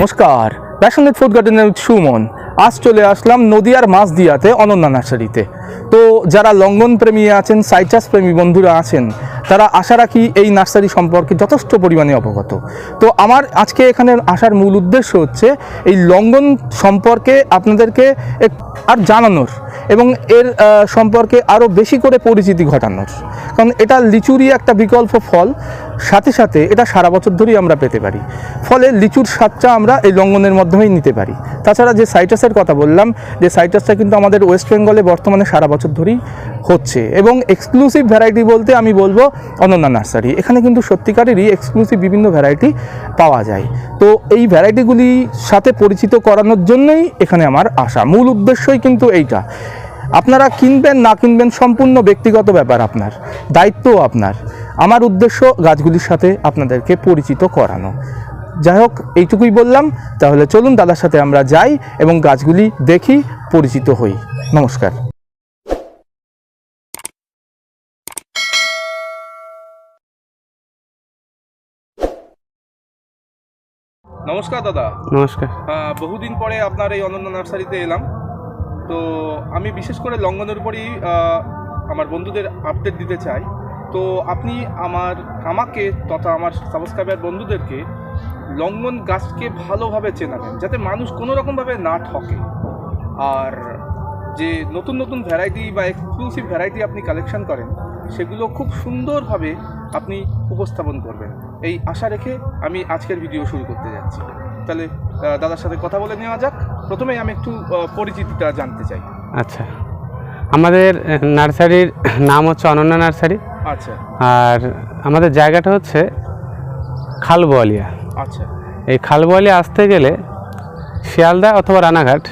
নমস্কার। Passionate food গার্ডেনের সুমন। আজ চলে আসলাম নদিয়ার মাছদিয়াতে অনন্যা নার্সারিতে। তো যারা লঙ্ঘন প্রেমী আছেন, সাইট্রাস প্রেমী বন্ধুরা আছেন, তারা আশা রাখি এই নার্সারি সম্পর্কে যথেষ্ট পরিমাণে অবগত। তো আমার আজকে এখানে আসার মূল উদ্দেশ্য হচ্ছে এই লঙ্ঘন সম্পর্কে আপনাদেরকে আর জানানোর এবং এর সম্পর্কে আরও বেশি করে পরিচিতি ঘটানোর। কারণ এটা লিচুরই একটা বিকল্প ফল। সাথে সাথে এটা সারা বছর ধরেই আমরা পেতে পারি। ফলে লিচুর স্বাদটা আমরা এই লঙ্ঘনের মাধ্যমেই নিতে পারি। তাছাড়া যে সাইটাসের কথা বললাম, যে সাইটাসটা কিন্তু আমাদের ওয়েস্ট বেঙ্গলে বর্তমানে সারা বছর ধরেই হচ্ছে এবং এক্সক্লুসিভ ভ্যারাইটি বলতে আমি বলব অনন্যা নার্সারি। এখানে কিন্তু সত্যিকারেরই এক্সক্লুসিভ বিভিন্ন ভ্যারাইটি পাওয়া যায়। তো এই ভ্যারাইটিগুলির সাথে পরিচিত করানোর জন্যই এখানে আমার আসা মূল উদ্দেশ্যই কিন্তু এইটা। আপনারা কিনবেন না কিনবেন সম্পূর্ণ ব্যক্তিগত ব্যাপার আপনার দায়িত্ব আপনার। আমার উদ্দেশ্য গাছগুলির সাথে আপনাদেরকে পরিচিত করানো। যাই হোক এইটুকুই বললাম তাহলে চলুন দাদার সাথে আমরা যাই এবং গাছগুলি দেখি পরিচিত হই। নমস্কার। নমস্কার দাদা। নমস্কার। বহুদিন পরে আপনার এই অনন্য নার্সারিতে এলাম। তো আমি বিশেষ করে লঙ্ঘনের উপরই আমার বন্ধুদের আপডেট দিতে চাই। তো আপনি আমার আমাকে তথা আমার সাবস্ক্রাইবার বন্ধুদেরকে লঙ্ঘন গাছকে ভালোভাবে চেনাবেন, যাতে মানুষ কোনো রকমভাবে না ঠকে। আর যে নতুন নতুন ভ্যারাইটি বা এক্সক্লুসিভ ভ্যারাইটি আপনি কালেকশন করেন, সেগুলো খুব সুন্দরভাবে আপনি উপস্থাপন করবেন। এই আশা রেখে আমি আজকের ভিডিও শুরু করতে যাচ্ছি। তাহলে দাদার সাথে কথা বলে নেওয়া যাক। প্রথমেই আমি একটু পরিচিতিটা জানতে চাই। আচ্ছা। আমাদের নার্সারির নাম হচ্ছে অনন্যা নার্সারি। আচ্ছা। আর আমাদের জায়গাটা হচ্ছে খালবোয়ালিয়া আচ্ছা। এই খালবোয়ালিয়া আসতে গেলে শিয়ালদা অথবা রানাঘাট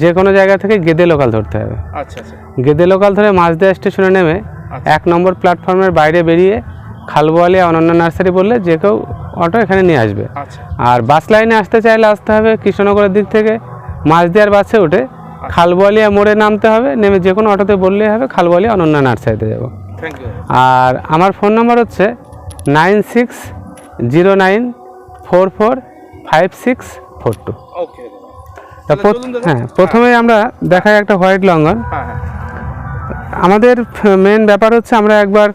যে কোনো জায়গা থেকে গেদে লোকাল ধরতে হবে। আচ্ছা আচ্ছা। গেদে লোকাল ধরে মাঝদিয়া স্টেশনে নেমে আচ্ছা। এক নম্বর প্ল্যাটফর্মের বাইরে বেরিয়ে খালবোয়ালিয়া অনন্যা নার্সারি বললে যে কেউ অটো এখানে নিয়ে আসবে। আচ্ছা। আর বাস লাইনে আসতে চাইলে আসতে হবে কৃষ্ণনগরের দিক থেকে মাঝদিয়ার বাসে উঠে খালবোয়ালিয়া মোড়ে নামতে হবে নেমে যে কোনো অটোতে বললেই হবে খালবোয়ালিয়া অনন্যা নার্সারিতে যাব। আর আমার ফোন নাম্বার হচ্ছে nine six zero nine four four five six four two. হ্যাঁ প্রথমে আমরা দেখাই একটা হোয়াইট লঙ্ঘন। হ্যাঁ হ্যাঁ। আমাদের মেন ব্যাপার হচ্ছে আমরা একবার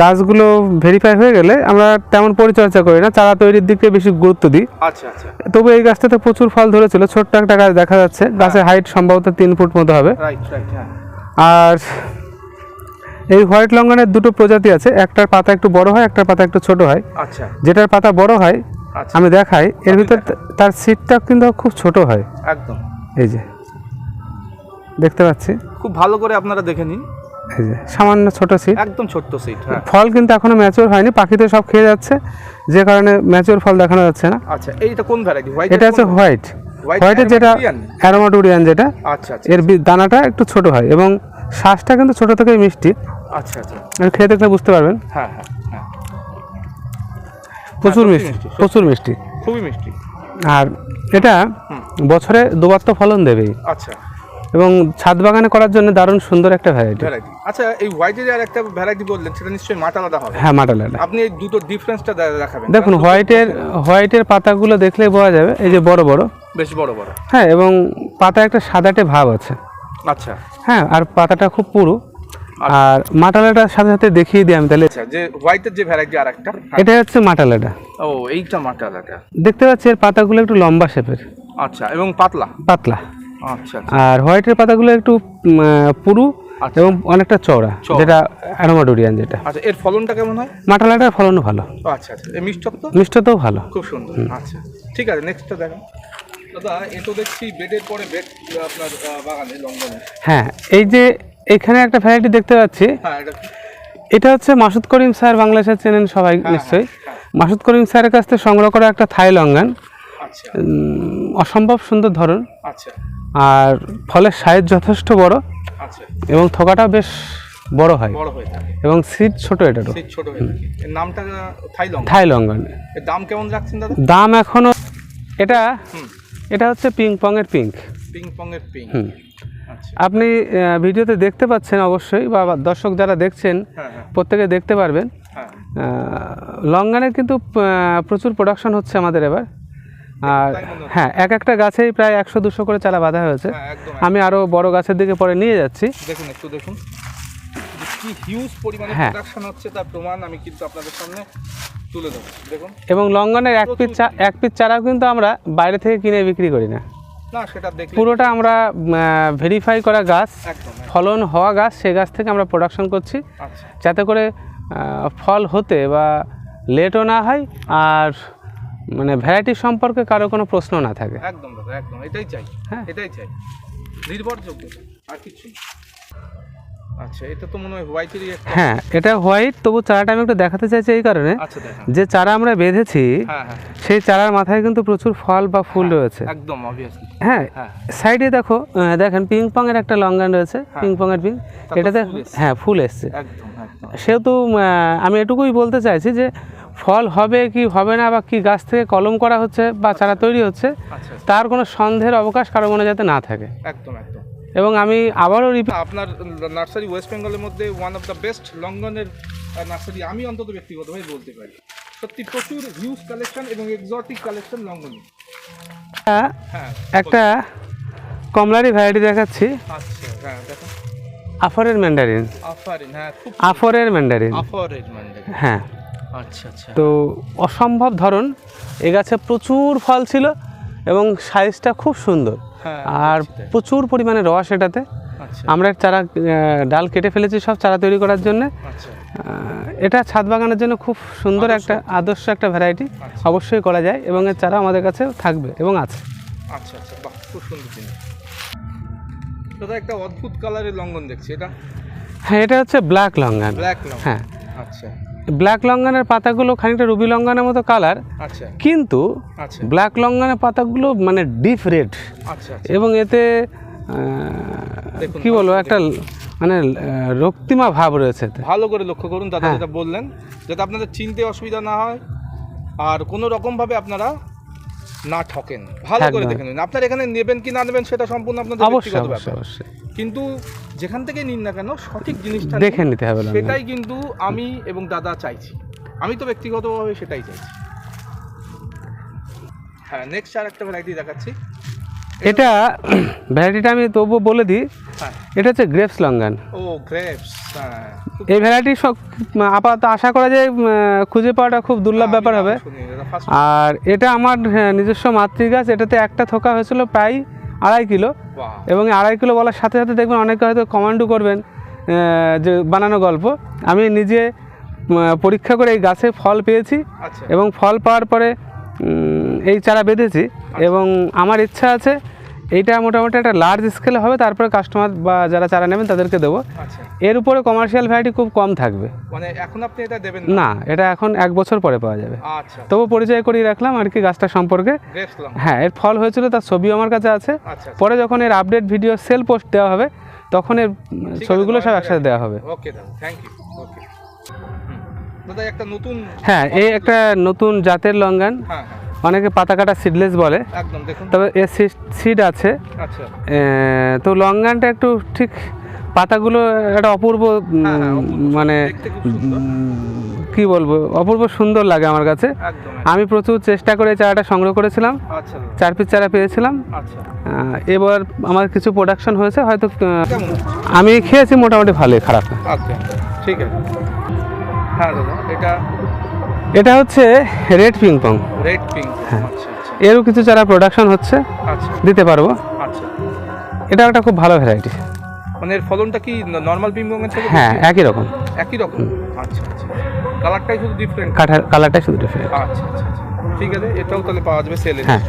গাছগুলো ভেরিফাই হয়ে গেলে আমরা তেমন পরিচর্যা করি না চারা তৈরির দিকে বেশি গুরুত্ব দিই। আচ্ছা আচ্ছা। তবু এই গাছটাতে প্রচুর ফল ধরেছিল ছোট্ট একটা গাছ দেখা যাচ্ছে গাছের হাইট সম্ভবত তিন ফুট মতো হবে। হ্যাঁ। আর এই হোয়াইট লঙ্গনের দুটো প্রজাতি আছে একটার পাতা একটু বড় হয় একটার পাতা একটু ছোট হয়। আচ্ছা। যেটার পাতা বড় হয় আমি দেখাই এর ভিতর তার সিটটা কিন্তু খুব ছোট হয়। একদম। এই যে দেখতে পাচ্ছি। খুব ভালো করে আপনারা দেখে নিন। এই যে সামান্য ছোট সিট একদম ছোট্ট সিট হ্যাঁ। ফল কিন্তু এখনও ম্যাচিওর হয়নি পাখিতে সব খেয়ে যাচ্ছে যে কারণে ম্যাচিওর ফল দেখানো যাচ্ছে না। আচ্ছা এইটা কোন ভ্যারাইটি হোয়াইট এটা হচ্ছে হোয়াইট হোয়াইটের যেটা? অ্যারোমাটুরিয়ান যেটা আচ্ছা আচ্ছা এর দানাটা একটু ছোট হয় এবং শ্বাসটা কিন্তু ছোট থেকেই মিষ্টি। আচ্ছা আচ্ছা। খেয়ে দেখলে বুঝতে পারবেন। হ্যাঁ হ্যাঁ হ্যাঁ। প্রচুর মিষ্টি মিষ্টি, প্রচুর মিষ্টি। খুবই মিষ্টি। আর এটা বছরে দুবার তো ফলন দেবেই। আচ্ছা। এবং ছাদ বাগানে করার জন্য দারুণ সুন্দর একটা ভ্যারাইটি আচ্ছা এই হোয়াইটের আর একটা ভ্যারাইটি বললেন সেটা নিশ্চয়ই মাট আলাদা হবে। হ্যাঁ মাটালাটা আপনি এই দুটো ডিফারেন্সটা দেখাবেন। দেখুন হোয়াইটের হোয়াইটের পাতাগুলো দেখলেই বোঝা যাবে এই যে বড় বড়। বেশ বড় বড়। হ্যাঁ এবং পাতা একটা সাদাটে ভাব আছে। আচ্ছা। হ্যাঁ আর পাতাটা খুব পুরু। আর মাটালাটার সাথে সাথে দেখিয়ে দিই আমি তাহলে। আচ্ছা যে হোয়াইটের যে ভ্যারাইটি আর একটা এটা হচ্ছে মাটালাটা ও এইটা মাট আলাদা। দেখতে পাচ্ছি এর পাতাগুলো একটু লম্বা শেপের আচ্ছা এবং পাতলা। পাতলা। আর হোয়াইটের পাতাগুলো একটু পুরু আচ্ছা। এবং অনেকটা চওড়া। যেটা অ্যারোমাডোরিয়ান যেটা। আচ্ছা এর ফলনটা কেমন হয়? মাটালাটার ফলনও ভালো। আচ্ছা আচ্ছা। এই মিষ্টত্ব? মিষ্টতাও ভালো। খুব সুন্দর। আচ্ছা ঠিক আছে নেক্সটটা দেখেন। দাদা এ তো দেখছি বেডের পরে বেড আপনার বাগানে লঙ্ঘনে হ্যাঁ এই যে এখানে একটা ভ্যারাইটি দেখতে পাচ্ছি। হ্যাঁ এটা হচ্ছে মাসুদ করিম স্যার বাংলাদেশের চেনেন সবাই নিশ্চয়ই। হ্যাঁ। মাসুদ করিম স্যারের কাছ থেকে সংগ্রহ করা একটা থাই লঙ্গান। আচ্ছা অসম্ভব সুন্দর ধরন। আচ্ছা। আর ফলের সাইজ যথেষ্ট বড় আচ্ছা। এবং থোকাটা বেশ বড় হয়। এবং সিট ছোট এটারও সেই ছোট হয়ে থাকে। এর নামটা থাই লঙ্কা থাই লঙ্গান এর দাম কেমন রাখছেন দাদা? দাম এখনও এটা এটা হচ্ছে পিং পং এর পিঙ্ক পিং। পং এর পিং। আচ্ছা। আপনি ভিডিওতে দেখতে পাচ্ছেন অবশ্যই বা বা দর্শক যারা দেখছেন হ্যাঁ হ্যাঁ। প্রত্যেকে দেখতে পারবেন। হ্যাঁ। লঙ্গানের কিন্তু প্রচুর প্রোডাকশন হচ্ছে আমাদের এবার। আর। হ্যাঁ এক একটা গাছেই প্রায় একশো দুশো করে চারা বাঁধা হয়েছে। হ্যাঁ আমি আরও বড় গাছের দিকে পরে নিয়ে যাচ্ছি। দেখুন একটু দেখুন। কি হিউজ পরিমাণে হ্যাঁ। প্রোডাকশন হচ্ছে তার প্রমাণ আমি কিন্তু আপনাদের সামনে তুলে দেবো। দেখুন। এবং লঙ্ঘনের এক পিস এক পিস চারাও কিন্তু আমরা বাইরে থেকে কিনে বিক্রি করি না। না সেটা দেখলে পুরোটা আমরা ভেরিফাই করা গাছ। ফলন হওয়া গাছ সে গাছ থেকে আমরা প্রোডাকশন করছি। আচ্ছা। যাতে করে ফল হতে বা লেটও না হয় আর মানে ভ্যারাইটি সম্পর্কে কারও কোনো প্রশ্ন না থাকে। একদম দাদা একদম। এটাই চাই। হ্যাঁ। এটাই চাই। নির্ভরযোগ্য। আর কিছু আচ্ছা এটা তো মনে হয় হোয়াইটেরই হ্যাঁ এটা হোয়াইট তবু চারাটা আমি একটু দেখাতে চাইছি এই কারণে। আচ্ছা যে চারা আমরা বেঁধেছি হ্যাঁ হ্যাঁ সেই চারার মাথায় কিন্তু প্রচুর ফল বা ফুল রয়েছে। একদম অবভিয়াসলি হ্যাঁ হ্যাঁ। সাইডে দেখো দেখেন পিং পং এর একটা লঙ্গান রয়েছে। পিং পং এর পিং এটাতে হ্যাঁ ফুল এসছে। সেহেতু আমি এটুকুই বলতে চাইছি যে ফল হবে কি হবে না বা কি গাছ থেকে কলম করা হচ্ছে বা চারা তৈরি হচ্ছে আচ্ছা তার কোনো সন্দেহের অবকাশ কারও মনে যাতে না থাকে। একদম একদম। এবং আমি আবারও রিপিট আপনার নার্সারি ওয়েস্ট বেঙ্গলের মধ্যে ওয়ান অফ দ্য বেস্ট লঙ্গনের নার্সারি আমি অন্তত ব্যক্তিগতভাবে বলতে পারি। সত্যি প্রচুর হিউজ কালেকশন এবং এক্সোটিক কালেকশন লঙ্গনি হ্যাঁ একটা কমলারি ভ্যারাইটি দেখাচ্ছি। আচ্ছা হ্যাঁ আফরের ম্যান্ডারিন হ্যাঁ আফরের ম্যান্ডারিন আফারিন মানে হ্যাঁ। আচ্ছা আচ্ছা। তো অসম্ভব ধরন এ গাছে প্রচুর ফল ছিল এবং সাইজটা খুব সুন্দর। হ্যাঁ আর প্রচুর পরিমাণে রস এটাতে। আচ্ছা। আমরা চারা ডাল কেটে ফেলেছি সব চারা তৈরি করার জন্য। আচ্ছা। এটা ছাদ বাগানের জন্য খুব সুন্দর একটা আদর্শ একটা ভ্যারাইটি আচ্ছা। অবশ্যই করা যায় এবং এর চারা আমাদের কাছে থাকবে এবং আছে। আচ্ছা আচ্ছা বাহ খুব সুন্দর জিনিস। দাদা একটা অদ্ভুত কালারের লঙ্ঘন দেখছি এটা? হ্যাঁ এটা হচ্ছে ব্ল্যাক লঙ্গান ব্ল্যাক হ্যাঁ। আচ্ছা। ব্ল্যাক লঙ্গানের পাতাগুলো খানিকটা রুবি লঙ্গানের মতো কালার আচ্ছা। কিন্তু আচ্ছা। ব্ল্যাক লঙ্গানের পাতাগুলো মানে ডিপ রেড। আচ্ছা এবং এতে দেখুন, কি বলব একটা মানে রক্তিমা ভাব রয়েছে ভালো করে লক্ষ্য করুন দাদা হ্যাঁ। যেটা বললেন যাতে আপনাদের চিনতে অসুবিধা না হয় আর কোনো রকমভাবে আপনারা না ঠকেন। ভালো করে একদম। দেখে নিন আপনার এখানে নেবেন কি না নেবেন সেটা সম্পূর্ণ আপনাদের অবশ্যই। কিন্তু যেখান থেকে নিন না কেন সঠিক জিনিসটা দেখে নিতে হবে সেটাই কিন্তু আমি এবং দাদা চাইছি। আমি তো ব্যক্তিগতভাবে সেটাই চাইছি। হ্যাঁ নেক্সট আর একটা ভ্যারাইটি দেখাচ্ছি। এটা ভ্যারাইটিটা আমি তবুও বলে দিই। হ্যাঁ। এটা হচ্ছে গ্রেপস লঙ্গান ও গ্রেপস হ্যাঁ। এই ভ্যারাইটি সব আপাতত আশা করা যায় খুঁজে পাওয়াটা খুব দুর্লভ ব্যাপার হবে। আর এটা আমার হ্যাঁ, নিজস্ব মাতৃ গাছ এটাতে একটা থোকা হয়েছিল প্রায় আড়াই কিলো। এবং আড়াই কিলো বলার সাথে সাথে দেখবেন অনেকে হয়তো কমান্ডও করবেন যে বানানো গল্প। আমি নিজে পরীক্ষা করে এই গাছে ফল পেয়েছি আচ্ছা। এবং ফল পাওয়ার পরে এই চারা বেঁধেছি এবং আমার ইচ্ছা আছে এইটা মোটামুটি একটা লার্জ স্কেলে হবে তারপরে কাস্টমার বা যারা চারা নেবেন তাদেরকে দেবো। আচ্ছা। এর উপরে কমার্শিয়াল ভ্যারাইটি খুব কম থাকবে। মানে এখন আপনি এটা দেবেন না? এটা এখন এক বছর পরে পাওয়া যাবে। আচ্ছা। তবু পরিচয় করিয়ে রাখলাম আর কি গাছটা সম্পর্কে। হ্যাঁ এর ফল হয়েছিল তার ছবিও আমার কাছে আছে। আচ্ছা পরে যখন এর আপডেট ভিডিও সেল পোস্ট দেওয়া হবে তখন এর ছবিগুলো সব একসাথে দেওয়া হবে। ওকে দাদা থ্যাংক ইউ ওকে দাদা একটা নতুন হ্যাঁ এই একটা নতুন জাতের লঙ্গান। হ্যাঁ হ্যাঁ। অনেকে পাতা কাটা সিডলেস বলে। তবে এর সিড আছে। আচ্ছা। তো লঙ্গানটা একটু ঠিক পাতাগুলো একটা অপূর্ব হ্যাঁ, হ্যাঁ। মানে কি বলব অপূর্ব সুন্দর লাগে আমার কাছে। আমি প্রচুর চেষ্টা করে চারাটা সংগ্রহ করেছিলাম। আচ্ছা। চার পিস চারা পেয়েছিলাম। আচ্ছা। এবার আমার কিছু প্রোডাকশন হয়েছে হয়তো আমি খেয়েছি মোটামুটি ভালোই খারাপ ঠিক আছে। হ্যাঁ দাদা এটা এটা হচ্ছে red ping pong red ping হ্যাঁ। আচ্ছা আচ্ছা। এরও কিছু চারা প্রোডাকশন হচ্ছে। আচ্ছা। দিতে পারব। আচ্ছা। এটা একটা খুব ভালো ভ্যারাইটি মানে এর ফলনটা কি নর্মাল পিঙ্গের থেকে হ্যাঁ একই রকম। একই রকম? আচ্ছা আচ্ছা। কালারটাই শুধু ডিফারেন্ট কালারটাই শুধু ডিফারেন্ট আচ্ছা আচ্ছা আচ্ছা। ঠিক আছে এটাও তাহলে পাওয়া যাবে সেলে হ্যাঁ।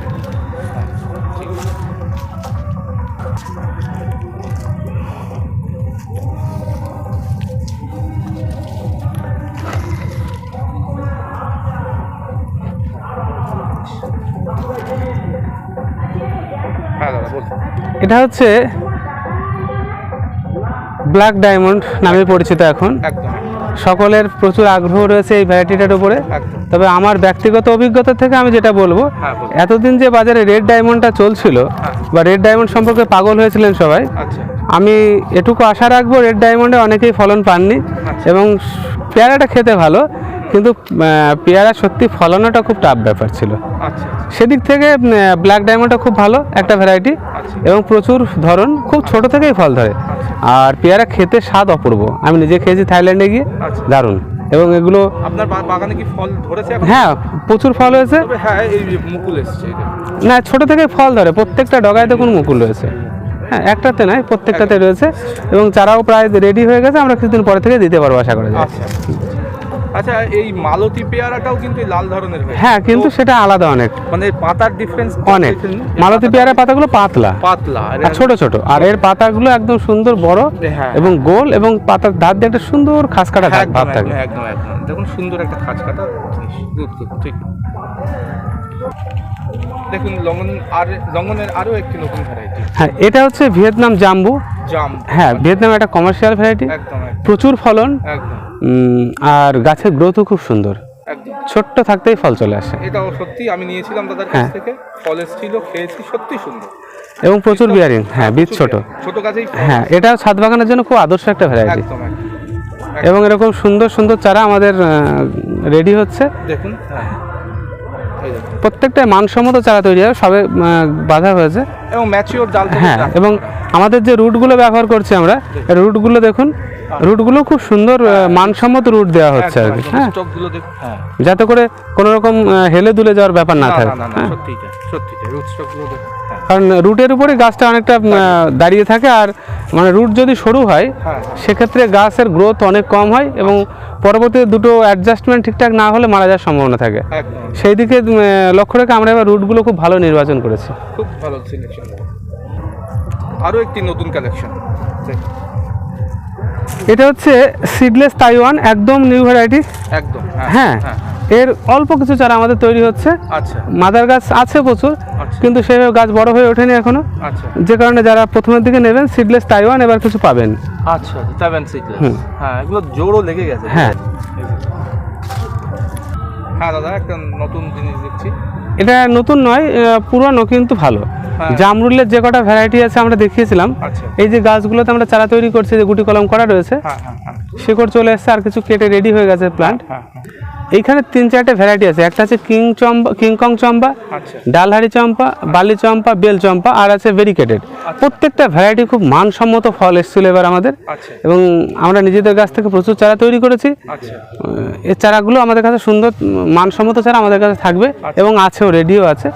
এটা হচ্ছে ব্ল্যাক ডায়মন্ড নামে পরিচিত এখন। সকলের প্রচুর আগ্রহ রয়েছে এই ভ্যারাইটিটার উপরে। তবে আমার ব্যক্তিগত অভিজ্ঞতা থেকে আমি যেটা বলব হ্যাঁ এতদিন যে বাজারে রেড ডায়মন্ডটা চলছিল হ্যাঁ। বা রেড ডায়মন্ড সম্পর্কে পাগল হয়েছিলেন সবাই। আচ্ছা। আমি এটুকু আশা রাখব রেড ডায়মন্ডে অনেকেই ফলন পাননি আচ্ছা। এবং পেয়ারাটা খেতে ভালো কিন্তু পেয়ারা সত্যি ফলানোটা খুব টাফ ব্যাপার ছিল। আচ্ছা আচ্ছা। সেদিক থেকে ব্ল্যাক ডায়মন্ডটা খুব ভালো একটা ভ্যারাইটি। এবং প্রচুর ধরন খুব ছোট থেকেই ফল ধরে। আর পেয়ারা খেতে স্বাদ অপূর্ব। আমি নিজে খেয়েছি থাইল্যান্ডে গিয়ে। দারুণ। এবং এগুলো আপনার বাগানে কি ফল ধরেছে হ্যাঁ প্রচুর ফল হয়েছে। হ্যাঁ এই মুকুল এসছে। না ছোট থেকে ফল ধরে। প্রত্যেকটা ডগায় দেখুন মুকুল রয়েছে। হ্যাঁ একটাতে নয় প্রত্যেকটাতে রয়েছে। এবং চারাও প্রায় রেডি হয়ে গেছে। আমরা কিছুদিন পরে থেকে দিতে পারব আশা করা যায়। আচ্ছা এই মালতী পেয়ারাটাও কিন্তু লাল ধরনের হ্যাঁ কিন্তু সেটা আলাদা অনেক। মানে পাতার ডিফারেন্স অনেক। মালতী পেয়ারা পাতাগুলো পাতলা। পাতলা আর আর ছোট ছোট। আর এর পাতাগুলো একদম সুন্দর বড় হ্যাঁ। এবং গোল এবং পাতার ধার দিয়ে একটা সুন্দর খাস কাটা ভাব থাকে একদম একদম দেখুন সুন্দর একটা খাঁচ কাটা ঠিক। দেখুন লঙ্গন আর লঙ্গনের আরও একটি নতুন ভ্যারাইটি হ্যাঁ এটা হচ্ছে ভিয়েতনাম জাম্বু। জাম হ্যাঁ ভিয়েতনাম একটা কমার্শিয়াল ভ্যারাইটি প্রচুর ফলন। একদম। আর গাছের গ্রোথও খুব সুন্দর। ছোট্ট থাকতেই ফল চলে আসে। এটাও সত্যি আমি নিয়েছিলাম দাদার কাছ হ্যাঁ। থেকে। ফল এসেছিল খেয়েছি সত্যি সুন্দর। এবং প্রচুর বিয়ারিং হ্যাঁ বীজ ছোট। ছোট গাছেই হ্যাঁ এটা ছাদ বাগানের জন্য খুব আদর্শ একটা ভ্যারাইটি এবং এরকম সুন্দর সুন্দর চারা আমাদের রেডি হচ্ছে। দেখুন হ্যাঁ। দেখুন। প্রত্যেকটা মানসম্মত চারা তৈরি হয় সবে বাধা হয়েছে। এবং ম্যাচিওর জাল হ্যাঁ এবং আমাদের যে রুটগুলো ব্যবহার করছি আমরা রুটগুলো দেখুন রুটগুলো খুব সুন্দর মানসম্মত রুট দেওয়া হচ্ছে আর কি। হ্যাঁ। হ্যাঁ। যাতে করে কোনো রকম হেলে দুলে যাওয়ার ব্যাপার না থাকে। সত্যি হ্যাঁ। তাই রুট স্টকগুলো দেখুন। হ্যাঁ কারণ রুটের উপরে গাছটা অনেকটা দাঁড়িয়ে থাকে আর মানে রুট যদি সরু হয় হ্যাঁ। সেক্ষেত্রে গাছের গ্রোথ অনেক কম হয় এবং পরবর্তীতে দুটো অ্যাডজাস্টমেন্ট ঠিকঠাক না হলে মারা যাওয়ার সম্ভাবনা থাকে। সেই দিকে লক্ষ্য রেখে আমরা এবার রুটগুলো খুব ভালো নির্বাচন করেছি। খুব ভালো সিলেকশন আরও একটি নতুন কালেকশন এটা হচ্ছে সিডলেস তাইওয়ান একদম নিউ ভ্যারাইটি একদম হ্যাঁ। হ্যাঁ। এর অল্প কিছু চারা আমাদের তৈরি হচ্ছে। আচ্ছা। মাদার গাছ আছে প্রচুর আচ্ছা। কিন্তু সেভাবে গাছ বড় হয়ে ওঠেনি এখনও। আচ্ছা। যে কারণে যারা প্রথমের দিকে নেবেন সিডলেস তাইওয়ান এবার কিছু পাবেন। আচ্ছা সেভেন সিক্স হুম। হ্যাঁ এগুলো জোরও লেগে গেছে। হ্যাঁ। হ্যাঁ দাদা একটা নতুন জিনিস দেখছি। এটা নতুন নয় পুরনো কিন্তু ভালো। হ্যাঁ। জামরুলের যে কটা ভ্যারাইটি আছে আমরা দেখিয়েছিলাম। আচ্ছা। এই যে গাছগুলোতে আমরা চারা তৈরি করছি যে গুটি কলম করা রয়েছে হ্যাঁ হ্যাঁ শিকড় চলে এসছে আর কিছু কেটে রেডি হয়ে গেছে প্লান্ট এইখানে তিন চারটে ভ্যারাইটি আছে। একটা আছে কিং চম্পা কিংকং চম্পা আচ্ছা। ডালহারি চম্পা বালি চম্পা বেল চম্পা আর আছে ভেরিকেটেড প্রত্যেকটা ভ্যারাইটি খুব মানসম্মত ফল এসেছিল এবার আমাদের। আচ্ছা। এবং আমরা নিজেদের গাছ থেকে প্রচুর চারা তৈরি করেছি। আচ্ছা। এই চারাগুলো আমাদের কাছে সুন্দর মানসম্মত চারা আমাদের কাছে থাকবে এবং আছেও রেডিও আছে।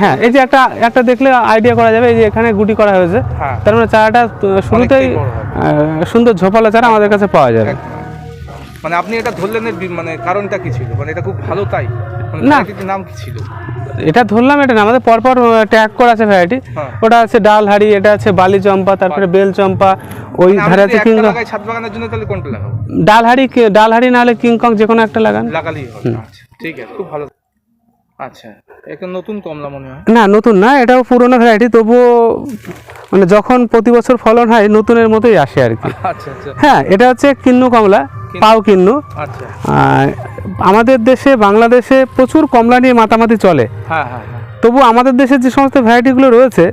হ্যাঁ এই যে একটা একটা দেখলে আইডিয়া করা যাবে এই যে এখানে গুটি করা হয়েছে। হ্যাঁ। তার মানে চারাটা শুরুতেই সুন্দর ঝোপালো চারা আমাদের কাছে পাওয়া যাবে। মানে আপনি এটা ধরলেন মানে কারণটা কি ছিল? মানে এটা খুব ভালো তাই? মানে না। নাম কি ছিল? এটা ধরলাম এটা না আমাদের পরপর ট্যাগ করা আছে ভ্যারাইটি। ওটা আছে ডাল হাড়ি এটা আছে বালি চম্পা তারপরে বেল। চম্পা ওই ধারে আছে কিং ছাদ বাগানের জন্য তাহলে কোনটা লাগাবো? ডাল হাড়ি ডাল হাড়ি না হলে কিংকং যে কোনো একটা লাগান। লাগালেই হবে। আচ্ছা ঠিক আছে খুব ভালো। আচ্ছা একটা নতুন কমলা মনে হয়। না নতুন না এটাও পুরোনো ভ্যারাইটি তবুও মানে যখন প্রতি বছর ফলন হয় নতুনের মতোই আসে আর কি। আচ্ছা আচ্ছা। হ্যাঁ এটা হচ্ছে কিন্নু কমলা। পাও কিন্নু। আচ্ছা। আমাদের দেশে বাংলাদেশে প্রচুর কমলা নিয়ে মাতামাতি চলে। হ্যাঁ হ্যাঁ হ্যাঁ। তবু আমাদের দেশের যে সমস্ত ভ্যারাইটিগুলো রয়েছে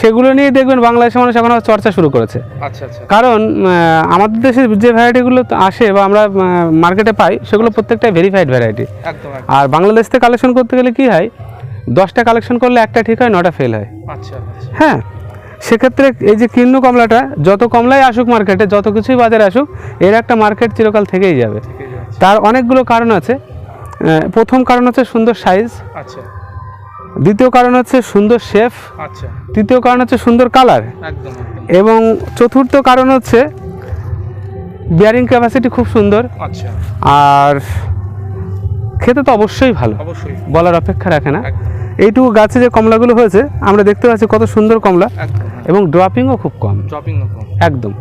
সেগুলো নিয়ে দেখবেন বাংলাদেশের মানুষ এখন চর্চা শুরু করেছে। আচ্ছা আচ্ছা। কারণ আমাদের দেশে যে ভ্যারাইটিগুলো আসে বা আমরা মার্কেটে পাই সেগুলো প্রত্যেকটাই ভেরিফাইড ভ্যারাইটি। আর বাংলাদেশ থেকে কালেকশন করতে গেলে কি হয় দশটা কালেকশন করলে একটা ঠিক হয় নটা ফেল হয়। হ্যাঁ। সেক্ষেত্রে এই যে কিন্নু কমলাটা যত কমলাই আসুক মার্কেটে যত কিছুই বাজারে আসুক এর একটা মার্কেট চিরকাল থেকেই যাবে। তার অনেকগুলো কারণ আছে। প্রথম কারণ হচ্ছে সুন্দর সাইজ আচ্ছা। দ্বিতীয় কারণ হচ্ছে সুন্দর শেফ আচ্ছা। তৃতীয় কারণ হচ্ছে সুন্দর কালার এবং চতুর্থ কারণ হচ্ছে বিয়ারিং ক্যাপাসিটি খুব সুন্দর। আচ্ছা। আর খেতে তো অবশ্যই ভালো। বলার অপেক্ষা রাখে না। এইটুকু গাছে যে কমলাগুলো হয়েছে আমরা দেখতে পাচ্ছি কত সুন্দর কমলা এবং ড্রপিংও খুব কম। একদম।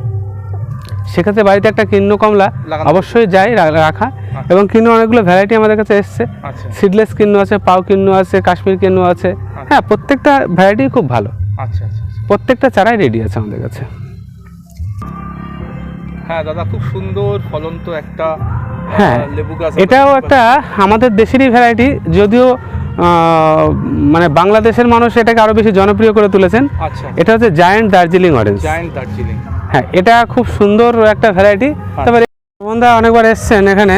সেক্ষেত্রে বাড়িতে একটা কিন্ন কমলা অবশ্যই যাই রা- রাখা। এবং কিন্ন অনেকগুলো ভ্যারাইটি আমাদের কাছে এসছে। আচ্ছা। সিডলেস কিন্ন আছে পাও কিন্ন আছে কাশ্মীর কিন্ন আছে। হ্যাঁ প্রত্যেকটা ভ্যারাইটি খুব ভালো। আচ্ছা আচ্ছা প্রত্যেকটা চারাই রেডি আছে আমাদের কাছে। হ্যাঁ দাদা খুব সুন্দর ফলন্ত একটা হ্যাঁ, লেবু গাছ এটাও একটা আমাদের দেশেরই ভ্যারাইটি যদিও মানে বাংলাদেশের মানুষ এটাকে আরও বেশি জনপ্রিয় করে তুলেছেন। আচ্ছা। এটা হচ্ছে giant Darjeeling orange giant Darjeeling হ্যাঁ এটা খুব সুন্দর একটা ভ্যারাইটি তারপরে বন্ধা অনেকবার এসছেন এখানে।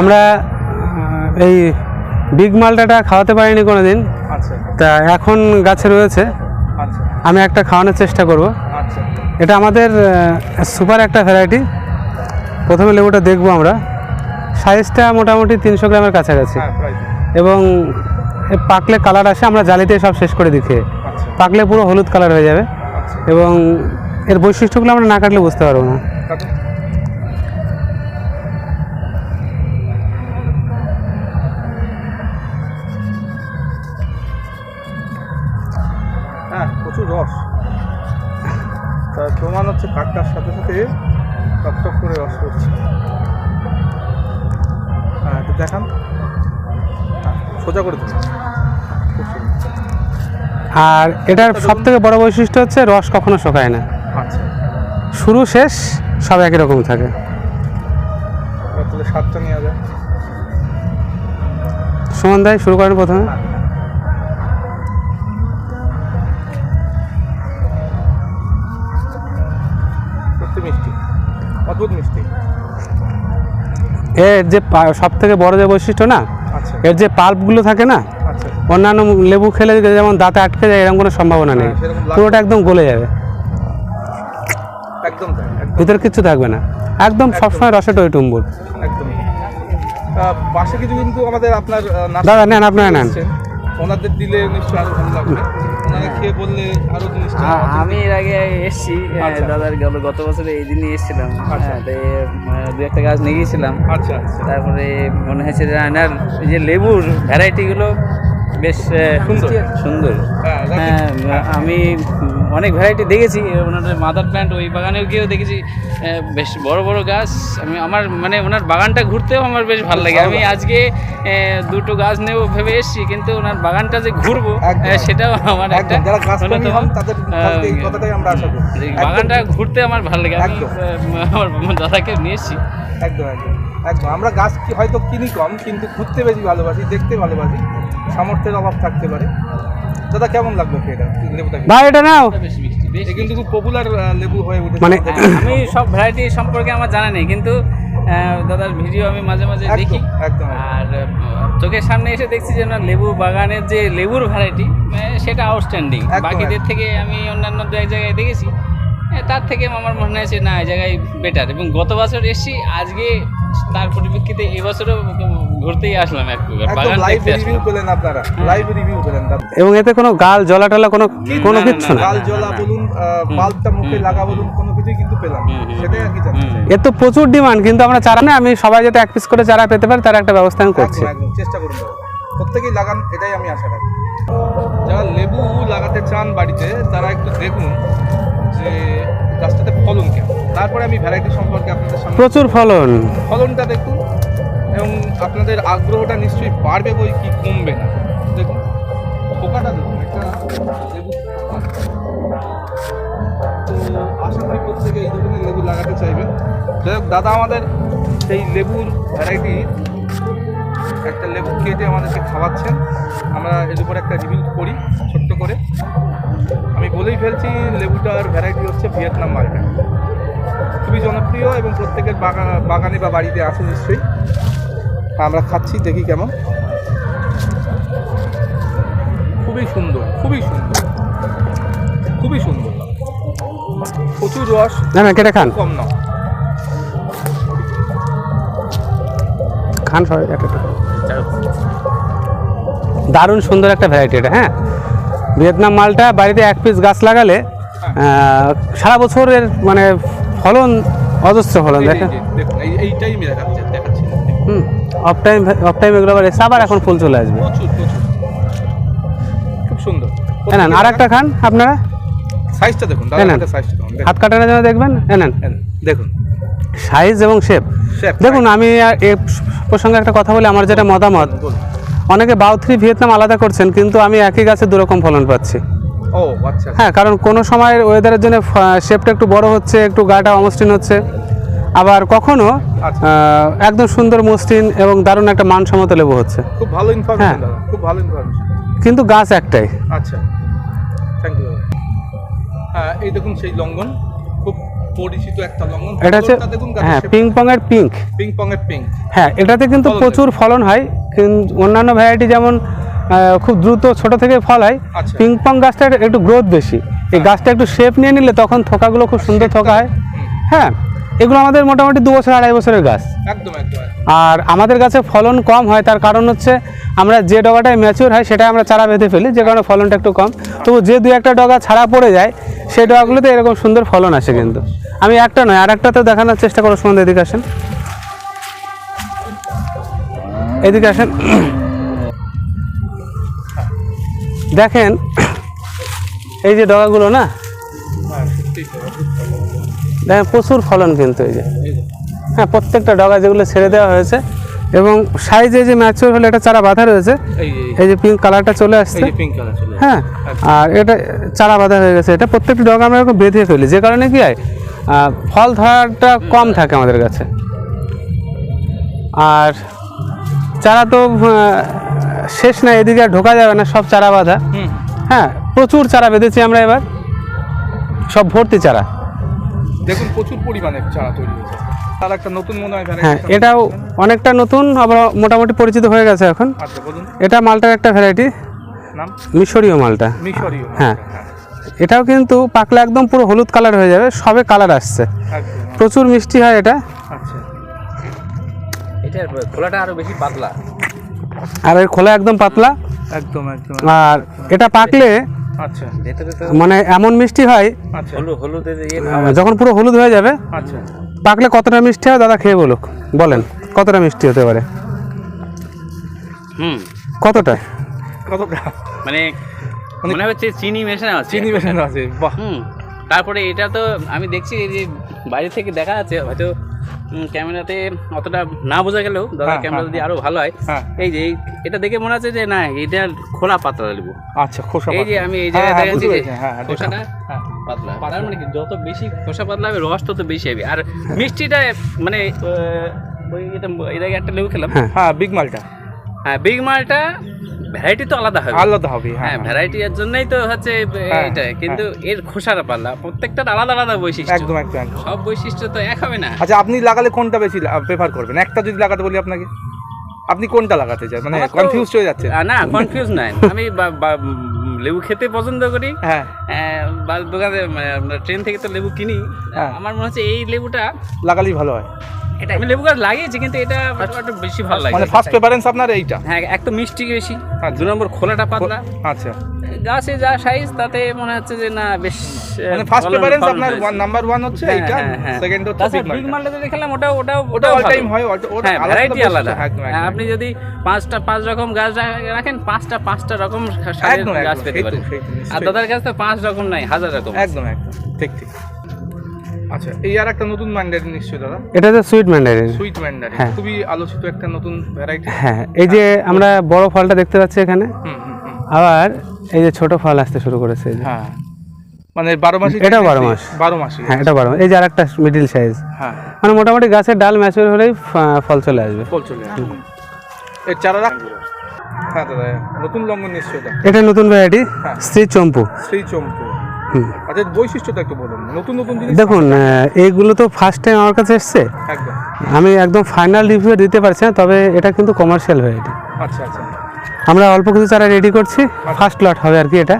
আমরা এই বিগ মালটাটা খাওয়াতে পারিনি কোনো দিন আচ্ছা। তা এখন গাছে রয়েছে। আচ্ছা। আমি একটা খাওয়ানোর চেষ্টা করব। আচ্ছা এটা আমাদের সুপার একটা ভ্যারাইটি প্রথমে লেবুটা দেখব আমরা। সাইজটা মোটামুটি তিনশো গ্রামের কাছাকাছি। হ্যাঁ এবং পাকলে কালার আসে আমরা জালিতে সব শেষ করে দিকে আচ্ছা। পাকলে পুরো হলুদ কালার হয়ে যাবে। আচ্ছা। এবং এর বৈশিষ্ট্যগুলো আমরা না কাটলে বুঝতে পারব না। হচ্ছে কাটার সাথে সাথে টকটক করে রস পড়ছে হ্যাঁ একটু দেখান। হ্যাঁ সোজা করে সুন্দর। আর এটার সব থেকে বড় বৈশিষ্ট্য হচ্ছে রস কখনো শোকায় না। আচ্ছা। শুরু শেষ সব একই রকম থাকে। তাহলে স্বাদটা নেওয়া যায় সুমন দাই শুরু করেন প্রথমে। মিষ্টি অদ্ভুত মিষ্টি। এর যে সব থেকে বড় যে বৈশিষ্ট্য না আচ্ছা। এর যে পাল্পগুলো থাকে না আচ্ছা। অন্যান্য লেবু খেলে যেমন দাঁতে আটকে যায় এরকম কোনো সম্ভাবনা নেই। হ্যাঁ, পুরোটা একদম গলে যাবে। একদম ভিতরে কিচ্ছু থাকবে না। একদম সবসময় রসে টই টুম্বুর। পাশে কিছু কিন্তু আমাদের আপনার দাদা নেন আপনারা নেন। ওনাদের দিলে নিশ্চয়ই আরও ভালো লাগবে। ওনারা খেয়ে বললে আরও জিনিসটা আমি এর আগে এসেছি আচ্ছা। দাদার গেল গত বছরে এই দিনই এসেছিলাম আচ্ছা। হ্যাঁ দু একটা গাছ নিয়ে গিয়েছিলাম আচ্ছা তারপরে মনে হয়েছে যে এনার এই যে লেবুর ভ্যারাইটিগুলো বেশ সুন্দর। সুন্দর। হ্যাঁ, আমি অনেক ভ্যারাইটি দেখেছি ওনার মাদার প্ল্যান্ট ওই বাগানেও গিয়েও দেখেছি। বেশ বড় বড় গাছ। আমি আমার মানে ওনার বাগানটা ঘুরতেও আমার বেশ ভালো লাগে। আমি আজকে দুটো গাছ নেব ভেবে এসেছি কিন্তু ওনার বাগানটা যে ঘুরবো। সেটাও আমার একটা বাগানটা ঘুরতে আমার ভালো লাগে। আমি আমার দাদাকে নিয়ে এসেছি। একদম একদম। একদম। আমরা গাছ কি হয়তো কিনি কম কিন্তু ঘুরতে বেশি ভালোবাসি দেখতে ভালোবাসি। সামর্থ্যের অভাব থাকতে পারে। দাদা কেমন লাগল এটা লেবুটা ভাই এটা নাও। কিন্তু খুব পপুলার লেবু হয়ে উঠেছে মানে- আমি সব ভ্যারাইটি সম্পর্কে আমার জানা নেই কিন্তু দাদার ভিডিও আমি মাঝে মাঝে দেখি। আর চোখের সামনে এসে দেখছি যে না লেবু বাগানের যে লেবুর ভ্যারাইটি সেটা আউটস্ট্যান্ডিং বাকিদের থেকে আমি অন্যান্য দু এক জায়গায় দেখেছি। তার থেকে আমার মনে হয়েছে না এই জায়গায় বেটার এবং গত বছর এসেছি আজকে তার পরিপ্রেক্ষিতে এবছরও ঘুরতেই আসলাম এক প্রকার বাগান লাইভ রিভিউ আপনারা লাইভ রিভিউ এবং এতে কোনো গাল জলা টলা কোনো কোনো না, না, গাল না। বলুন বাল্বটা মুখে লাগা বলুন কোনো কিছুই কিন্তু পেলাম সেটাই আর কি জানতে চাই। এর তো প্রচুর ডিমান্ড কিন্তু আমরা চারা না আমি সবাই যাতে এক পিস করে চারা পেতে পারে তার একটা ব্যবস্থা আমি করছি। চেষ্টা করুন প্রত্যেকেই লাগান এটাই আমি আশা রাখি। যারা লেবু লাগাতে চান বাড়িতে তারা একটু দেখুন যে গাছটাতে ফলন কেমন। তারপরে আমি ভ্যারাইটি সম্পর্কে আপনাদের সামনে প্রচুর ফলন। ফলনটা দেখুন এবং আপনাদের আগ্রহটা নিশ্চয়ই বাড়বে বই কি কমবে না। দেখুন পোকাটা দেখুন একটা লেবু তো আশা করি প্রত্যেকে এই ধরনের লেবু লাগাতে চাইবেন। যাই হোক দাদা আমাদের এই লেবুর ভ্যারাইটি একটা লেবু কেটে আমাদেরকে খাওয়াচ্ছেন। আমরা এর উপর একটা রিভিউ করি ছোট্ট করে। আমি বলেই ফেলছি লেবুটার ভ্যারাইটি হচ্ছে ভিয়েতনাম মালটা। খুবই জনপ্রিয় এবং প্রত্যেকের বাগান বাগানে বা বাড়িতে আছে নিশ্চয়ই। আমরা খাচ্ছি দেখি কেমন। খুবই সুন্দর খুবই সুন্দর। খুবই সুন্দর। প্রচুর রস না না কেটে খান। কম না। খান সবাই একটা। একটা। দারুণ সুন্দর একটা ভ্যারাইটি এটা হ্যাঁ? ভিয়েতনাম মালটা বাড়িতে এক পিস গাছ লাগালে সারা বছরের মানে ফলন অজস্র ফলন দেখেন। এই- এইটাই দেখাচ্ছি দেখাচ্ছি। Hmm off time off time এগুলো আবার আবার এখন ফুল চলে আসবে। খুব সুন্দর। হ্যাঁ নেন আর একটা খান আপনারা। সাইজটা দেখুন। সাইজটা। হাত কাটানোর জন্য দেখবেন হ্যাঁ দেখুন। সাইজ এবং শেপ দেখুন আমি এ প্রসঙ্গে একটা কথা বলি আমার যেটা মতামত। অনেকে বাউথ্রি ভিয়েতনাম আলাদা করছেন কিন্তু আমি একই গাছে দুরকম ফলন পাচ্ছি। ও আচ্ছা। হ্যাঁ কারণ কোনো সময় ওয়েদারের জন্য শেপটা একটু বড় হচ্ছে একটু গাটা অমসৃণ হচ্ছে। আবার কখনো আচ্ছা। একদম সুন্দর মসৃণ এবং দারুণ একটা মানসম্মত লেবু হচ্ছে। খুব ভালো হ্যাঁ। ইনফরমেশন দাদা খুব ভালো ইনফরমেশন কিন্তু গাছ একটাই। আচ্ছা। থ্যাংক ইউ হ্যাঁ এই দেখুন সেই লঙ্ঘন খুব পরিচিত একটা লঙ্ঘন এটা হচ্ছে হ্যাঁ পিং পং এর পিঙ্ক পিং পং এর পিং হ্যাঁ এটাতে কিন্তু প্রচুর ফলন হয়। কিন্তু অন্যান্য ভ্যারাইটি যেমন খুব দ্রুত ছোট থেকে ফল হয় আচ্ছা। পিং গাছটার একটু গ্রোথ বেশি। এই গাছটা একটু শেপ নিয়ে নিলে তখন থোকাগুলো খুব সুন্দর থোকা। হয় হ্যাঁ এগুলো আমাদের মোটামুটি দু বছর আড়াই বছরের গাছ। একদম একদম আর আমাদের গাছে ফলন কম হয় তার কারণ হচ্ছে আমরা যে ডগাটায় ম্যাচিওর হয় সেটা আমরা চারা বেঁধে ফেলি যে কারণে ফলনটা একটু কম। তবু যে দু একটা ডগা ছাড়া পড়ে যায় সেই ডগাগুলোতে এরকম সুন্দর ফলন আসে কিন্তু। আমি একটা নয় আর একটাতে দেখানোর চেষ্টা করো সুন্দর এদিকে আসেন। এদিকে আসেন। দেখেন এই যে ডগাগুলো না? দেখেন প্রচুর ফলন কিন্তু এই যে। হ্যাঁ প্রত্যেকটা ডগা যেগুলো ছেড়ে দেওয়া হয়েছে এবং সাইজে যে ম্যাচিওর হলে এটা চারা বাঁধা রয়েছে এই যে পিঙ্ক কালারটা চলে আসছে। হ্যাঁ আর এটা চারা বাঁধা হয়ে গেছে। এটা প্রত্যেকটা ডগা আমরা এরকম বেঁধে ফেলি। যে কারণে কি হয় ফল ধরাটা কম থাকে আমাদের কাছে। আর চারা তো শেষ না এদিকে আর ঢোকা যাবে না সব চারা বাঁধা। হ্যাঁ প্রচুর চারা বেঁধেছি আমরা এবার। সব ভর্তি চারা। দেখুন প্রচুর পরিমাণে চারা তৈরি হয়েছে। তার একটা নতুন মনে হয় হ্যাঁ এটাও অনেকটা নতুন আবার মোটামুটি পরিচিত হয়ে গেছে এখন। আচ্ছা এটা মালটার একটা ভ্যারাইটি নাম? মিশরীয় মালটা। মিশরীয় হ্যাঁ। এটাও কিন্তু পাকলে একদম পুরো হলুদ কালার হয়ে যাবে সবে কালার আসছে। প্রচুর মিষ্টি হয় এটা। আচ্ছা। এটার খোলাটা আরও বেশি পাতলা। আর এর খোলা একদম পাতলা? একদম একদম আর এটা পাকলে আচ্ছা। মানে এমন মিষ্টি হয় আচ্ছা। ইয়ে আহ, যখন পুরো হলুদ হয়ে যাবে আচ্ছা। পাকলে কতটা মিষ্টি হয় দাদা খেয়ে বলুক বলেন কতটা মিষ্টি হতে পারে? হুম। কতটা? কতটা? মানে মনে হচ্ছে চিনি মেশানো আছে। চিনি মেশানো আছে বাহ। হুম। তারপরে এটা তো আমি দেখছি এই যে বাইরে থেকে দেখা যাচ্ছে হয়তো ক্যামেরাতে অতটা না বোঝা গেলেও দাদা হ্যাঁ, ক্যামেরা হ্যাঁ, যদি আরও ভালো হয় হ্যাঁ। এই যে এই- এটা দেখে মনে আছে যে না এটা খোলা পাতলা লেবু আচ্ছা খোসা এই যে আমি এই হ্যাঁ, জায়গায় হ্যাঁ, দেখাচ্ছি যে হ্যাঁ, হ্যাঁ, খোসাটা পাতলা। পাতলা মানে কি যত বেশি খোসা পাতলা হবে রস তত বেশি হবে। আর মিষ্টিটা মানে ওই এটা এর আগে একটা লেবু খেলাম। হ্যাঁ। হ্যাঁ বিগ মালটা হ্যাঁ বিগ মালটা ভ্যারাইটি তো আলাদা হবে। আলাদা হবে হ্যাঁ। হ্যাঁ ভ্যারাইটি এর জন্যই তো হচ্ছে হ্যাঁ, এটা কিন্তু এর খোসাটা পাল্লা প্রত্যেকটার আলাদা আলাদা বৈশিষ্ট্য। একদম একদম সব বৈশিষ্ট্য তো এক হবে না। আচ্ছা আপনি লাগালে কোনটা বেশি প্রেফার করবেন? একটা যদি লাগাতে বলি আপনাকে? আপনি কোনটা লাগাতে চান? মানে কনফিউজ হয়ে যাচ্ছে। না কনফিউজ নাই আমি লেবু খেতে পছন্দ করি। হ্যাঁ। দোকানে মানে ট্রেন থেকে তো লেবু কিনি। হ্যাঁ। আমার মনে হচ্ছে এই লেবুটা লাগালেই ভালো হয়। এটা আমি লেবু গাছ লাগিয়েছি কিন্তু এটা একটু বেশি ভালো লাগে। মানে ফার্স্ট প্রেফারেন্স আপনার এইটা? হ্যাঁ এক তো মিষ্টি বেশি। আচ্ছা। দু নম্বর খোলাটা পাতলা। আচ্ছা। গাছে যা সাইজ তাতে মনে হচ্ছে যে না বেশ মানে ফার্স্ট প্রেফারেন্স আপনার নাম্বার ওয়ান হচ্ছে হ্যাঁ, এইটা। সেকেন্ড হচ্ছে বিগ বিগ মালটা মালটা যদি খেলাম ওটাও ওটাও ওটা অল টাইম হয় ওটা ওটা ভ্যারাইটি আলাদা হ্যাঁ, আপনি যদি পাঁচটা পাঁচ রকম গাছ রাখেন পাঁচটা পাঁচটা রকম গাছ পেতে পারেন। আর দাদার কাছে তো পাঁচ রকম নাই হাজার রকম। একদম একদম। ঠিক ঠিক। আচ্ছা এই আর একটা নতুন ম্যান্ডারিন নিশ্চয় দাদা? এটা তো সুইট ম্যান্ডারিন সুইট ম্যান্ডারিন হ্যাঁ। খুবই আলোচিত একটা নতুন ভ্যারাইটি হ্যাঁ এই যে আমরা বড় ফলটা দেখতে পাচ্ছি এখানে আবার এই যে ছোট ফল আসতে শুরু করেছে। হ্যাঁ। মানে বারো মাসি এটাও বারো মাস। বারো মাসি হ্যাঁ এটা বড় এই যে আর একটা মিডিল সাইজ হ্যাঁ। মানে মোটামুটি গাছের ডাল ম্যাচিওর হলেই ফল চলে আসবে। ফল চলে আসবে। এর চারা রাখ হ্যাঁ দাদা নতুন লঙ্ঘন নিশ্চয় এটা এটা নতুন ভ্যারাইটি হ্যাঁ। শ্রী চম্পু শ্রী চম্পু। আচ্ছা বৈশিষ্ট্যটা একটু বলুন নতুন নতুন জিনিস দেখুন এইগুলো তো ফার্স্ট টাইম আমার কাছে এসছে। একদম। আমি একদম ফাইনাল রিভিউ দিতে পারছি না তবে এটা কিন্তু কমার্শিয়াল ভ্যারাইটি আচ্ছা আচ্ছা। আমরা অল্প কিছু চারা রেডি করছি ফার্স্ট লট হবে আর কি এটা।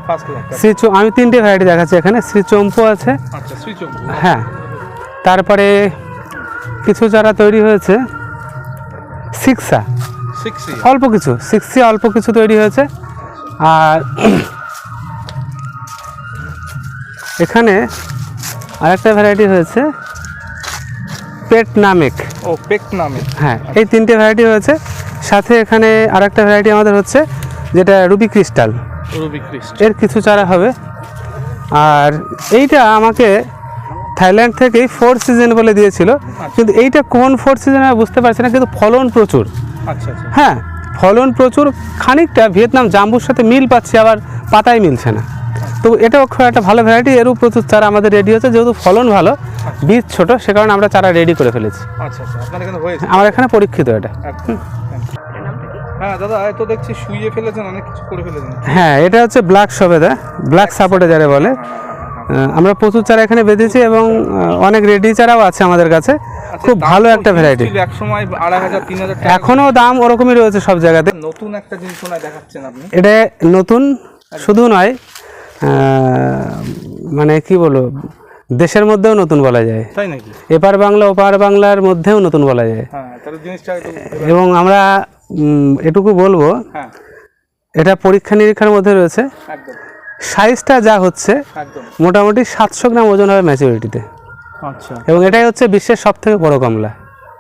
শ্রী আমি তিনটে ভ্যারাইটি দেখাচ্ছি এখানে শ্রী চম্পু আছে। আচ্ছা হ্যাঁ। তারপরে কিছু চারা তৈরি হয়েছে সিক্সা। অল্প কিছু সিক্সি অল্প কিছু তৈরি হয়েছে। আর এখানে আরেকটা ভ্যারাইটি হয়েছে পেট নামেক ও পেক নামে হ্যাঁ এই তিনটে ভ্যারাইটি হয়েছে। সাথে এখানে আরেকটা ভ্যারাইটি আমাদের হচ্ছে যেটা রুবি ক্রিস্টাল রবি ক্রিস্ট এর কিছু চারা হবে। আর এইটা আমাকে থাইল্যান্ড থেকেই ফোর সিজন বলে দিয়েছিল। কিন্তু এইটা কোন ফোর সিজন আমি বুঝতে পারছি না কিন্তু ফলন প্রচুর। আচ্ছা আচ্ছা। হ্যাঁ ফলন প্রচুর খানিকটা ভিয়েতনাম জাম্বুর সাথে মিল পাচ্ছি আবার পাতায় মিলছে না। তো এটাও খুব একটা ভালো ভ্যারাইটি এরও প্রচুর চারা আমাদের রেডি হচ্ছে যেহেতু ফলন ভালো বীজ ছোট সে কারণে আমরা চারা রেডি করে ফেলেছি। আচ্ছা আচ্ছা এখানে আমার এখানে পরীক্ষিত এটা। একদম হ্যাঁ হ্যাঁ এটা হচ্ছে ব্ল্যাক সবেদা ব্ল্যাক সাপোর্টে যারা বলে। আমরা প্রচুর চারা এখানে বেঁধেছি এবং অনেক রেডি চারাও আছে আমাদের কাছে। খুব ভালো একটা ভ্যারাইটি এখনও দাম ওরকমই রয়েছে সব জায়গাতে। নতুন একটা জিনিস দেখাচ্ছেন আপনি। এটা নতুন শুধু নয় মানে কি বলব দেশের মধ্যেও নতুন বলা যায়। তাই নাকি? এপার বাংলা ওপার বাংলার মধ্যেও নতুন বলা যায়। হ্যাঁ এবং আমরা এটুকু বলব হ্যাঁ। এটা পরীক্ষা নিরীক্ষার মধ্যে রয়েছে। সাইজটা যা হচ্ছে মোটামুটি সাতশো গ্রাম ওজন হবে ম্যাচুরিটিতে। আচ্ছা। এবং এটাই হচ্ছে বিশ্বের সব থেকে বড় কমলা।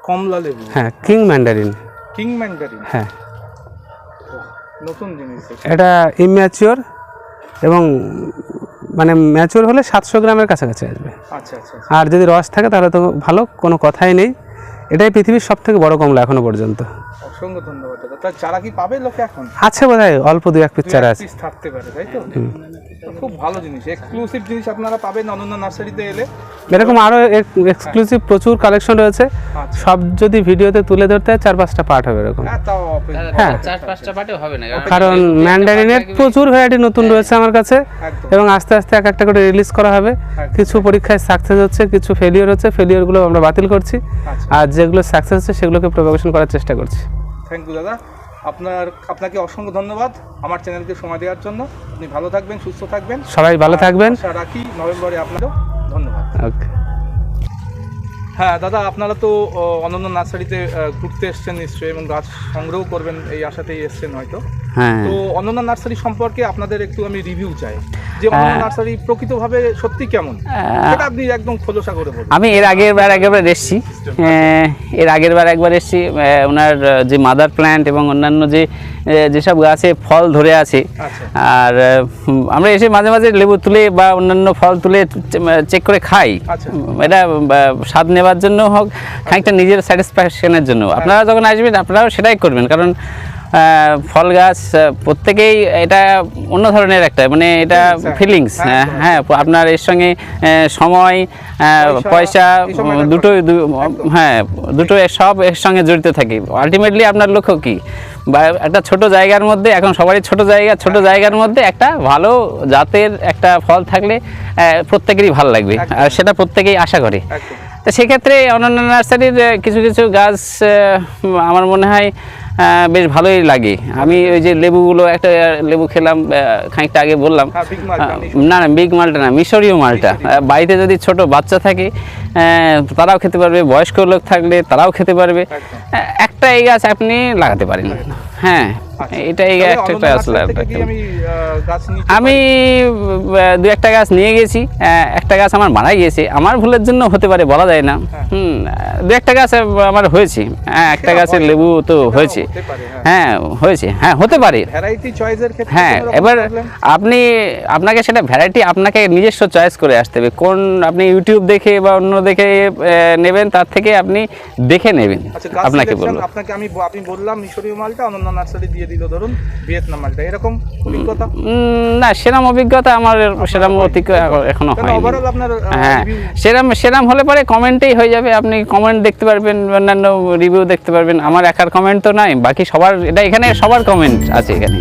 কমলা লেবু? হ্যাঁ কিং ম্যান্ডারিন। King Mandarin? হ্যাঁ। নতুন জিনিস। এটা ইম্যাচিওর এবং মানে ম্যাচিওর হলে সাতশো গ্রামের কাছাকাছি আসবে। আচ্ছা আচ্ছা। আর যদি রস থাকে তাহলে তো ভালো কোনো কথাই নেই। এটাই পৃথিবীর সব থেকে বড় কমলা এখনও পর্যন্ত। অসংখ্য ধন্যবাদ দাদা। তার চারা কি পাবে লোকে এখন? আছে বোধ অল্প দু এক পিস চারা আছে। থাকতে পারে তাই তো? খুব ভালো জিনিস। এক্সক্লুসিভ জিনিস আপনারা পাবেন অনন্য নার্সারিতে এলে। এরকম আরও এক্সক্লুসিভ প্রচুর কালেকশন রয়েছে। আচ্ছা। সব যদি ভিডিওতে তুলে ধরতে হয় চার পাঁচটা পার্ট হবে এরকম। হ্যাঁ হ্যাঁ। চার পাঁচটা পাটেও হবে না কারণ ম্যান্ডারিনের প্রচুর ভ্যারাইটি নতুন রয়েছে আমার কাছে। এবং আস্তে আস্তে এক একটা করে রিলিজ করা হবে। কিছু পরীক্ষায় সাকসেস হচ্ছে কিছু ফেলিওর হচ্ছে ফেলিওরগুলো আমরা বাতিল করছি। আচ্ছা। আর যেগুলো সাকসেস হচ্ছে সেগুলোকে প্রভাবেশন করার চেষ্টা করছি। থ্যাংক ইউ দাদা। আপনার আপনাকে অসংখ্য ধন্যবাদ আমার চ্যানেলকে সময় দেওয়ার জন্য। আপনি ভালো থাকবেন সুস্থ থাকবেন। সবাই ভালো থাকবেন। রাখি নভেম্বরে আপনারও ধন্যবাদ। ওকে হ্যাঁ দাদা আপনারা তো অনন্য নার্সারিতে ঘুরতে এসছেন নিশ্চয়ই এবং গাছ সংগ্রহ করবেন এই আশাতেই এসছেন হয়তো। হ্যাঁ। তো অনন্য নার্সারি সম্পর্কে আপনাদের একটু আমি রিভিউ চাই যে অনন্য নার্সারি প্রকৃতভাবে সত্যি কেমন? সেটা আপনি একদম খোলসা করে বলুন। আমি এর আগের বার একবার এসেছি। এর আগের বার একবার এসেছি ওনার যে মাদার প্ল্যান্ট এবং অন্যান্য যে যেসব গাছে ফল ধরে আছে আচ্ছা। আর আমরা এসে মাঝে মাঝে লেবু তুলে বা অন্যান্য ফল তুলে চেক করে খাই। আচ্ছা। এটা স্বাদ নেবার জন্য হোক খানিকটা নিজের স্যাটিসফ্যাকশনের জন্য। আপনারা যখন আসবেন আপনারাও সেটাই করবেন। কারণ ফল গাছ প্রত্যেকেই এটা অন্য ধরনের একটা মানে এটা হ্যাঁ। ফিলিংস হ্যাঁ, হ্যাঁ আপনার এর সঙ্গে সময় পয়সা, দুটো হ্যাঁ দুটো সব এর সঙ্গে জড়িত থাকে। আলটিমেটলি আপনার লক্ষ্য কি? বা একটা ছোট জায়গার মধ্যে এখন সবারই ছোট জায়গা ছোট জায়গার মধ্যে একটা ভালো জাতের একটা ফল থাকলে প্রত্যেকেরই ভালো লাগবে। আর সেটা প্রত্যেকেই আশা করে। তো সেক্ষেত্রে অন্যান্য নার্সারির কিছু কিছু গাছ আমার মনে হয় বেশ ভালোই লাগে। আমি ওই যে লেবুগুলো একটা লেবু খেলাম খানিকটা আগে বললাম। হ্যাঁ। না না বিগ মালটা না মিশরীয় মালটা বাড়িতে যদি ছোট বাচ্চা থাকে তারাও খেতে পারবে বয়স্ক লোক থাকলে তারাও খেতে পারবে। একটা এই গাছ আপনি লাগাতে পারেন। হ্যাঁ এটা এই একটা। আমি দু একটা গাছ নিয়ে গেছি। একটা গাছ আমার মারা গিয়েছে আমার ভুলের জন্য হতে পারে বলা যায় না। হুম দু একটা গাছ আমার হয়েছে। হ্যাঁ একটা গাছের হয়। লেবু তো হয়েছে। হ্যাঁ। হ্যাঁ হয়েছে। হ্যাঁ হতে পারে। হ্যাঁ এবার আপনি আপনাকে সেটা ভ্যারাইটি আপনাকে নিজস্ব চয়েস করে আসতে হবে। কোন আপনি ইউটিউব দেখে বা অন্য দেখে নেবেন তার থেকে আপনি দেখে নেবেন আচ্ছা আপনাকে বলব। আপনাকে আমি আপনি বললাম মিশরীয় মালটা অনন্য নার্সারি দিয়ে দিল ধরুন ভিয়েতনাম মালটা। এরকম অভিজ্ঞতা? না সেরাম অভিজ্ঞতা আমার সেরাম অভিজ্ঞতা এখনও হয় ওভারঅল আপনার হ্যাঁ সেরাম সেরাম হলে পরে কমেন্টেই হয়ে যাবে। আপনি কমেন্ট দেখতে পারবেন অন্যান্য রিভিউ দেখতে পারবেন। আমার একার কমেন্ট তো নাই বাকি সবার এটা এখানে সবার কমেন্ট আছে এখানে।